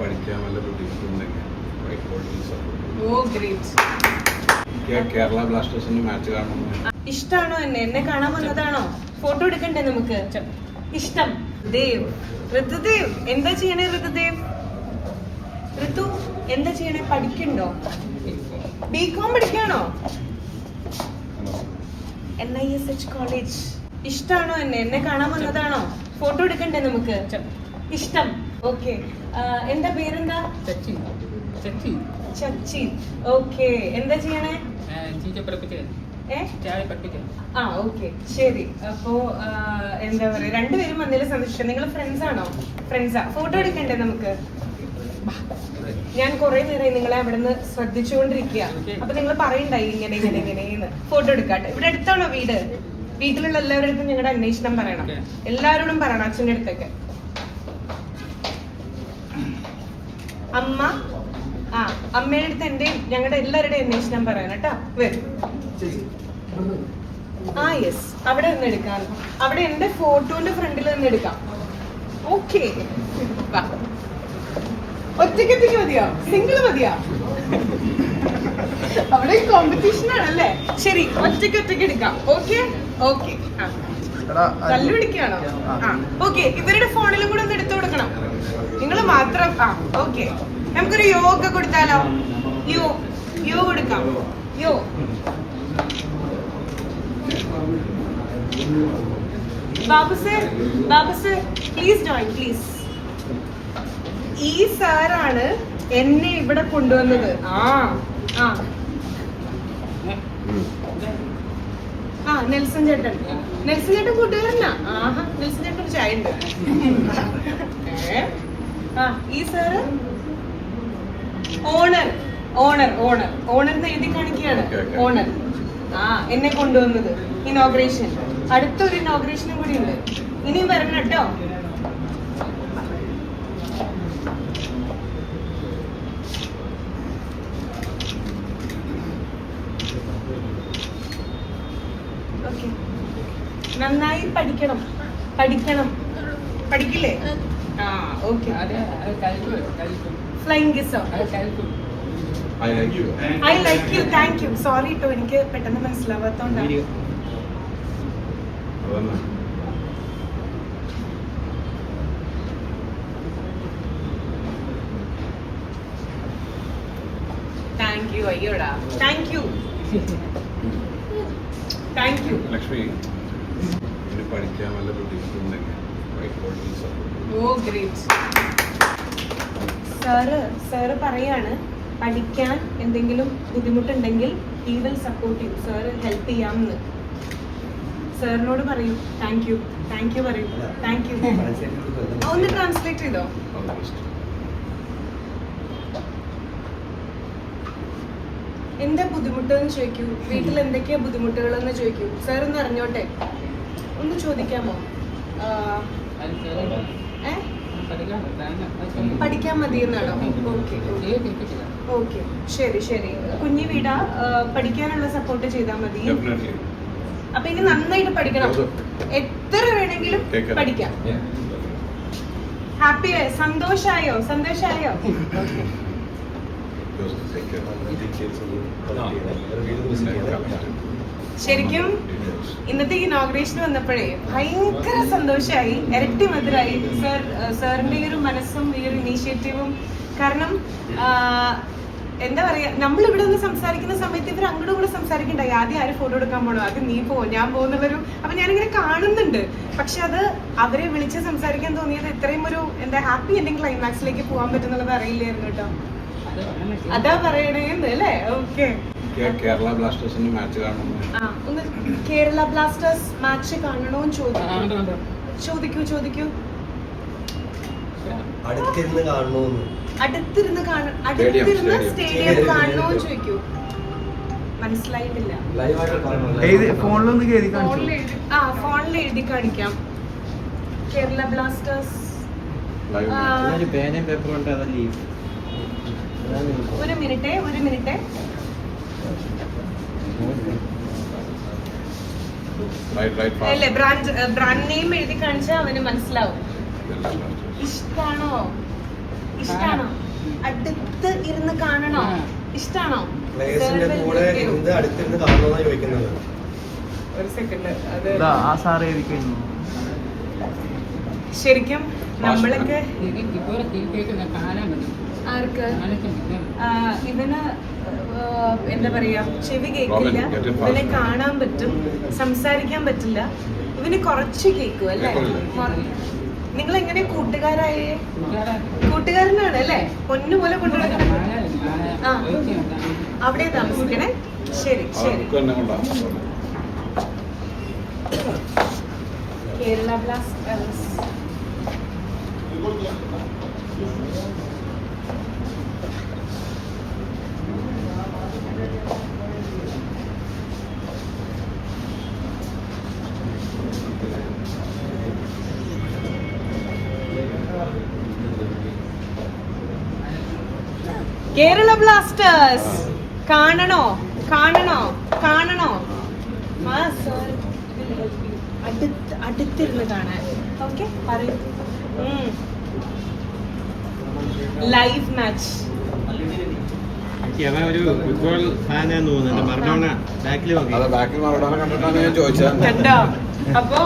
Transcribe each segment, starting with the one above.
പഠിക്കാൻ വല്ല ബുദ്ധിമുട്ടുണ്ടെങ്കിൽ ബോർഡിൽ സപ്പോർട്ട് കേരള ബ്ലാസ്റ്റേഴ്സിന്റെ മാച്ച് കാണണം ഇഷ്ടാണോ എന്നെ? എന്നെ കാണാൻ വന്നതാണോ? ഫോട്ടോ എടുക്കണ്ടേ നമുക്ക്? ഇഷ്ടം. ദേവ് ഋതുദേവ് എന്താ ചെയ്യണേ ഋതുദേവ്? ഋതു എന്താ ചെയ്യണേ? പഠിക്കണ്ടോ? ബി കോം പഠിക്കാണോ? N I S H college ഇഷ്ടാണോ എന്നെ? എന്നെ കാണാൻ വന്നതാണോ? ഫോട്ടോ എടുക്കണ്ടേ നമുക്ക്? ഇഷ്ടം. ഓക്കെ എന്താ പേരെന്താ? ചച്ചി. ചച്ചി. ചച്ചി. ഓക്കെ എന്താ ചെയ്യണേ? ആ ഓക്കെ ശരി. അപ്പോ എന്താ പറയാ രണ്ടുപേരും വന്നതിൽ സന്തോഷം. നിങ്ങൾ ഫ്രണ്ട്സ് ആണോ? ഫ്രണ്ട്സാ ഫോട്ടോ എടുക്കണ്ടേ നമുക്ക്? ഞാൻ കുറെ നേരം നിങ്ങളെ അവിടെ നിന്ന് ശ്രദ്ധിച്ചുകൊണ്ടിരിക്കുക അപ്പൊ നിങ്ങൾ പറയണ്ടായി ഇങ്ങനെ ഇങ്ങനെ ഇങ്ങനെ ഫോട്ടോ എടുക്കാട്ടെ. ഇവിടെ അടുത്താണോ വീട്? വീട്ടിലുള്ള എല്ലാവരുടെ അടുത്തും ഞങ്ങളുടെ അന്വേഷണം പറയണം. എല്ലാവരോടും പറയണം അച്ഛന്റെ അടുത്തൊക്കെ. അമ്മ ആ അമ്മയുടെ അടുത്ത് എന്റെയും ഞങ്ങളുടെ എല്ലാവരുടെയും അന്വേഷണം പറയണം കേട്ടോ. വരും. ആ യെസ് അവിടെ നിന്ന് എടുക്കാം. അവിടെ എന്റെ ഫോട്ടോന്റെ ഫ്രണ്ടിൽ നിന്ന് എടുക്കാം. ഓക്കെ ഒറ്റയ്ക്ക് ഒറ്റയ്ക്ക് മതിയോ? സിംഗിൾ മതിയോ? അവിടെ കോമ്പറ്റീഷൻ ആണല്ലേ? ശരി ഒറ്റയ്ക്ക് ഒറ്റയ്ക്ക് എടുക്കാം. ഓക്കെ ഓക്കെ തല്ലു പിടിക്കുകയാണോ? ആ. ഓക്കെ ഇവരുടെ ഫോണിലും കൂടെ ഒന്ന് എടുത്തു കൊടുക്കണം. നിങ്ങൾ മാത്രം ആ ഓക്കെ നമുക്കൊരു യോഗ കൊടുത്താലോ? യോ യോ കൊടുക്കാം. യോ. Babu sir Babu sir please join please ഈ സാറാണ് എന്നെ ഇവിടെ കൊണ്ടുവന്നത്. ആ ആ. നെൽസൺ ചേട്ടൻ. നെൽസൺ ചേട്ടൻ കൂട്ടുകാരനാ. ആഹാ നെൽസൺ ചേട്ടൻ ചായ ഉണ്ട്. ഈ sir? Owner owner owner. Owner എന്ന് എഴുതി കാണിക്കുകയാണ്. ഓണർ. ആ എന്നെ കൊണ്ടുവന്നത്. ഇനോഗ്രേഷൻ. അടുത്തൊരു ഇനോഗ്രേഷനും കൂടി ഉണ്ട്. ഇനിയും വരണം കേട്ടോ. നന്നായി പഠിക്കണം. പഠിക്കണം. പഠിക്കില്ലേ? ആ ഓക്കെ. അതെ അത് കഴിക്കും കഴിക്കും. Flying Kiso I like you thank you sorry to എനിക്ക് പെട്ടെന്ന് മനസ്സിലാവാത്തോണ്ടാണ്. അതന്നെ താങ്ക് യു അയ്യോടാ. Thank you thank you Lakshmi പഠിക്കാൻ വല്ല ബോർഡിൽ ഓ ഗ്രേറ്റ് സാറ് സാറ് പറയാണ് പഠിക്കാൻ എന്തെങ്കിലും ബുദ്ധിമുട്ടുണ്ടെങ്കിൽ he will support you sir help ചെയ്യാമെന്ന്. സാറിനോട് പറയൂ. താങ്ക് യു താങ്ക് യു പറയൂ. താങ്ക് യു ഒന്ന് ട്രാൻസ്ലേറ്റ് ചെയ്തോ? എന്താ ബുദ്ധിമുട്ടെന്ന് ചോദിക്കൂ? വീട്ടിൽ എന്തൊക്കെയാ ബുദ്ധിമുട്ടുകളെന്ന് ചോദിക്കൂ. സാർ ഒന്ന് അറിഞ്ഞോട്ടെ? ഒന്ന് ചോദിക്കാമോ? ആ, അത് കഴിക്കും ഏ? പഠിക്കാൻ മതി എന്നാണോ ഓക്കെ ശരി ശരി. കുഞ്ഞി വീടാ പഠിക്കാനുള്ള സപ്പോർട്ട് ചെയ്താൽ മതി. ഡെഫിനറ്റ്ലി അപ്പൊ ഇനി നന്നായിട്ട് പഠിക്കണം. എത്ര വേണമെങ്കിലും പഠിക്കാം. ഹാപ്പി സന്തോഷായോ? സന്തോഷായോ? ഓക്കെ. ശരിക്കും ഇന്നത്തെ ഇനോഗ്രേഷൻ വന്നപ്പോഴേ ഭയങ്കര സന്തോഷമായി ഇരട്ടി മധുരായി. സർ സാറിന്റെ ഒരു മനസ്സും ഈ ഒരു ഇനീഷ്യേറ്റീവും കാരണം എന്താ പറയാ നമ്മൾ നിന്ന് സംസാരിക്കുന്ന സമയത്ത് ഇവർ അങ്ങോട്ടും കൂടെ സംസാരിക്കണ്ടായി ആദ്യം ആരും ഫോട്ടോ എടുക്കാൻ പോണോ? ആദ്യം നീ പോ ഞാൻ പോകുന്നുള്ളൊരു അപ്പൊ ഞാനിങ്ങനെ കാണുന്നുണ്ട്. പക്ഷെ അത് അവരെ വിളിച്ച് സംസാരിക്കാൻ തോന്നിയത് ഇത്രയും ഒരു എന്താ ഹാപ്പി എൻഡിങ് ക്ലൈമാക്സിലേക്ക് പോകാൻ പറ്റുന്നുള്ളത് അറിയില്ലായിരുന്നു കേട്ടോ. അത് അതാ പറയണേന്ന് അല്ലേ? ഓക്കെ കേരള ബ്ലാസ്റ്റേഴ്സിന്റെ മാച്ച് കാണണം. ആ ഒന്ന് കേരള ബ്ലാസ്റ്റേഴ്സ് മാച്ച് കാണണോന്ന് ആ, ചോദിക്കൂ. ചോദിക്കൂ ചോദിക്കൂ. അടുത്തിരുന്ന് കാണണമെന്ന് അടുത്തിരുന്ന് അടുത്തിരുന്ന് സ്റ്റേഡിയം കാണണോന്ന് ചോദിക്കൂ. മനസ്സിലായിട്ടില്ല. ആ ഫോണിൽ എഴുതി കാണിക്കാം. കേരള ബ്ലാസ്റ്റേഴ്സ്. ഒരു പേനയും പേപ്പറും ഉണ്ട് അതല്ലേ ഒരു മിനിറ്റ് ഒരു മിനിറ്റ്. അല്ലേ ബ്രാൻഡ് ബ്രാൻഡ് നെയിം എഴുതി കാണിച്ചാൽ അവന് മനസ്സിലാവും. ഇഷ്ടാണോ? ഇഷ്ടാണോ? അടുത്ത് ഇരുന്ന് കാണണോ? ഇഷ്ടാണോ? പ്ലേയേഴ്സിന്റെ കൂടെ എന്ത് അടുത്തിരുന്ന് കാണണമെന്നാണ് ഒരു സെക്കൻഡ് അത് ഇതാ ആ സാർ എഴുതി കഴിഞ്ഞു. ശരിക്കും നമ്മളൊക്കെ കാണാൻ പറ്റും. ആർക്ക്? ആ, ഇവന് എന്താ പറയാ ചെവി കേൾക്കില്ല. ഇവനെ കാണാൻ പറ്റും സംസാരിക്കാൻ പറ്റില്ല. ഇവന് കുറച്ച് കേൾക്കും അല്ലേ? നിങ്ങൾ എങ്ങനെ കൂട്ടുകാരായേ? കൂട്ടുകാരാ, കൂട്ടുകാരനാണ് അല്ലേ? പൊന്നുപോലെ കൊണ്ടുനടക്കണം ആ. അവിടെ താമസിക്കണേ? ശരി ശരി. കേരള ബ്ലാസ്റ്റേഴ്സ്. കേരള ബ്ലാസ്റ്റേഴ്സ്. കാണണോ? കാണണോ? കാണണോ? അടുത്ത് അടുത്തിരുന്ന് കാണാൻ. ഓക്കെ പറയൂ. ലൈവ് മാച്ച് ഫുട്ബോൾ ഫാനാന്ന് തോന്നുന്നുണ്ട് മറഡോണ ബാക്കിൽ നോക്കി. അത് ബാക്കിൽ മറഡോണ കണ്ടിട്ടാണ് ഞാൻ ചോദിച്ചത്. കണ്ടോ? അപ്പോ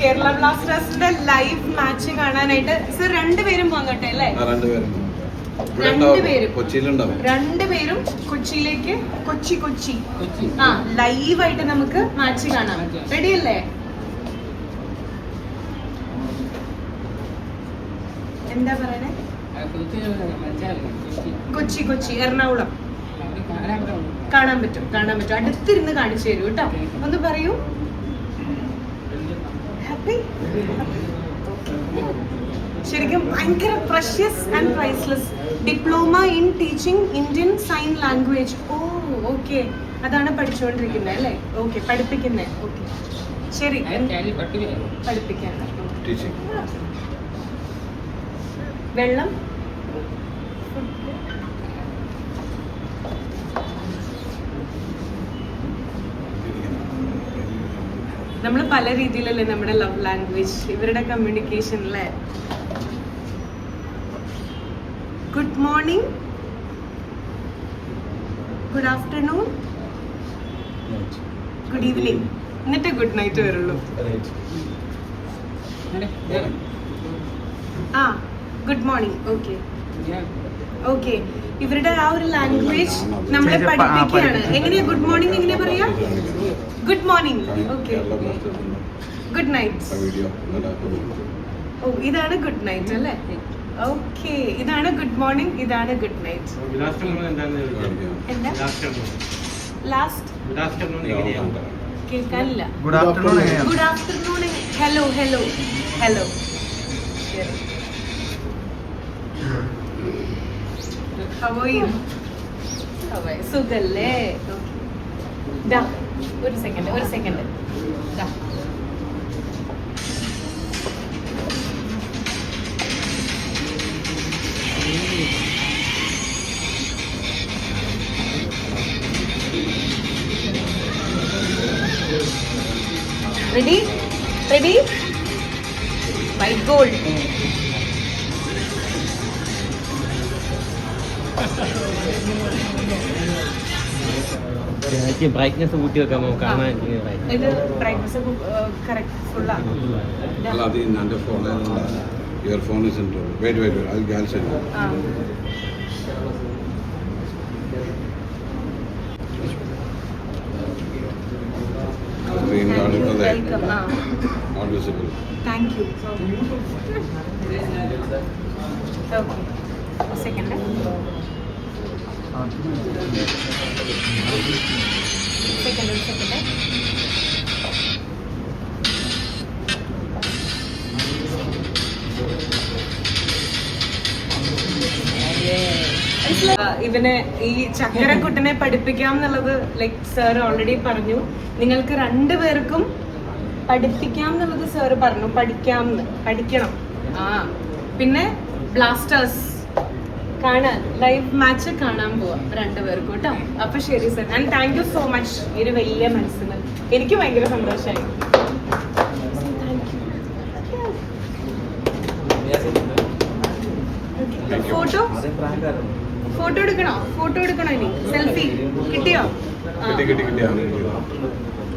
കേരള ബ്ലാസ്റ്റേഴ്സിന്റെ ലൈവ് മാച്ച് കാണാനായിട്ട് സർ രണ്ടുപേരും പോകട്ടെ അല്ലേ? രണ്ടുപേരും. രണ്ടുപേരും. ഉണ്ടാവും. കൊച്ചിയിലുണ്ടാവും. രണ്ടുപേരും കൊച്ചിയിലേക്ക് കൊച്ചി കൊച്ചി. ആ ലൈവായിട്ട് നമുക്ക് മാച്ച് കാണാം. റെഡി അല്ലേ എന്താ പറയണേ? കൊച്ചി. കൊച്ചി. എറണാകുളം. കാണാൻ പറ്റും. കാണാൻ പറ്റും കാണാൻ പറ്റും. അടുത്തിരുന്ന് കാണിച്ചു തരൂ കേട്ടോ. ഒന്ന് പറയൂ. ഹാപ്പി ശരിക്കും ഭയങ്കര precious and priceless diploma in teaching Indian sign language oh okay അതാണ് പഠിച്ചുകൊണ്ടിരിക്കുന്നത് അല്ലേ? ഓക്കെ പഠിപ്പിക്കുന്നത് ഓക്കെ ശരി. പഠിപ്പിക്കാൻ ടീച്ചിങ് വെള്ളം? നമ്മൾ പല രീതിയിലല്ലേ നമ്മുടെ ലവ് ലാംഗ്വേജ് ഇവരുടെ കമ്മ്യൂണിക്കേഷൻ അല്ലേ good morning good afternoon good evening എന്നിട്ട് ഗുഡ് നൈറ്റ് വരുള്ളൂ. ആ ഗുഡ് മോർണിംഗ് ഓക്കെ ഓക്കെ ഇവരുടെ ആ ഒരു ലാംഗ്വേജ് നമ്മളെ പഠിപ്പിക്കുകയാണ്. എങ്ങനെയാ ഗുഡ് മോർണിംഗ് എങ്ങനെ പറയാ? Good morning okay good night ഓ ഇതാണ് ഗുഡ് നൈറ്റ് അല്ലേ? ഓക്കെ ഇതാണ് ഗുഡ് മോർണിംഗ് ഇതാണ് good night last കേൾക്കാനില്ല. Good afternoon good afternoon hello hello hello സുഖല്ലേ? ഒരു സെക്കൻഡ് ഒരു second ready ready white gold brightness കൂട്ടി വെക്കാമോ കാണാൻ ഇത് ബ്രൈറ്റ്നസ് കറക്റ്റ് ഫുള്ളാണ് അല്ല അത് എന്റെ ഫോണിൽ wait. Phone is in wait wait അത് ഗ്യാസ് ഉണ്ട് ആ സ്ക്രീൻ കാണുന്നത് വെൽക്കം ആ not visible thank you okay second second second ഇവനെ ഈ ചക്കരക്കുട്ടനെ പഠിപ്പിക്കാം എന്നുള്ളത് ലൈക് സാർ ഓൾറെഡി പറഞ്ഞു. നിങ്ങൾക്ക് രണ്ടുപേർക്കും പഠിപ്പിക്കാം എന്നുള്ളത് സാർ പറഞ്ഞു. പഠിക്കാം പഠിക്കണം. ആ പിന്നെ ബ്ലാസ്റ്റേഴ്സ് കാണാൻ ലൈവ് മാച്ച് കാണാൻ പോവാം. രണ്ടുപേർക്കും കേട്ടോ അപ്പൊ ശരി sir and thank you so much ഈ ഒരു വലിയ മനസ്സിന്. എനിക്ക് ഭയങ്കര സന്തോഷമായി ഫോട്ടോ ഫോട്ടോ എടുക്കണോ? ഫോട്ടോ എടുക്കണോ ഇനി? സെൽഫി? കിട്ടിയോ? കിട്ടി കിട്ടി കിട്ടി.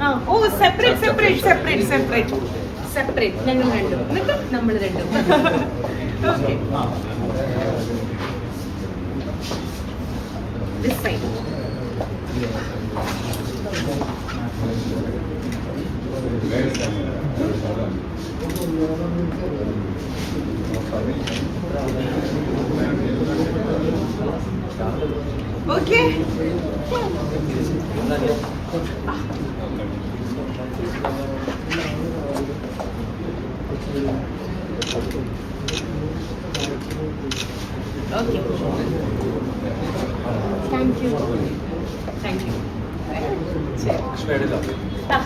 ആ. ഓ separate separate separate separate separate ഞങ്ങൾ രണ്ടും. എന്നിട്ട് നമ്മൾ രണ്ടും. Okay this side Okay thank you thank you ശരി കൃഷ്ണ എടുക്കാം ആ.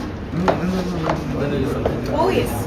ഓ യെസ്